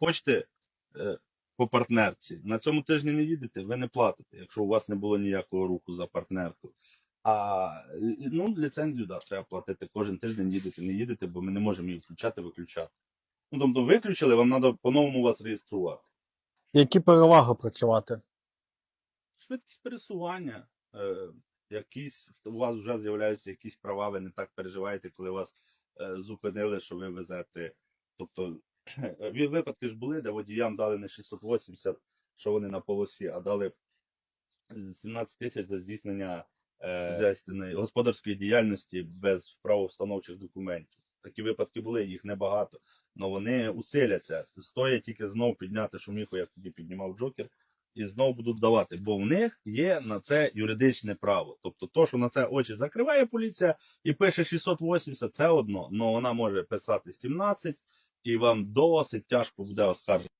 Хочете е, по партнерці, на цьому тижні не їдете, ви не платите, якщо у вас не було ніякого руху за партнерку. А ну, ліцензію да, треба платити кожен тиждень, їдете, не їдете, бо ми не можемо її включати, виключати. Ну, тобто виключили, вам треба по-новому вас реєструвати. Які переваги працювати? Швидкість пересування, е, якісь, у вас вже з'являються якісь права, ви не так переживаєте, коли вас е, зупинили, що ви везете. Тобто випадки ж були, де водіям дали не 680, що вони на полосі, а дали 17 тисяч за здійснення е, господарської діяльності без правовстановчих документів. Такі випадки були, їх небагато. але вони усиляться. Стоїть тільки знов підняти шуміху, як тоді піднімав Джокер, і знову будуть давати, бо в них є на це юридичне право. Тобто, то, що на це очі закриває поліція і пише 680, це одно, але вона може писати 17, і вам досить тяжко буде оскаржити.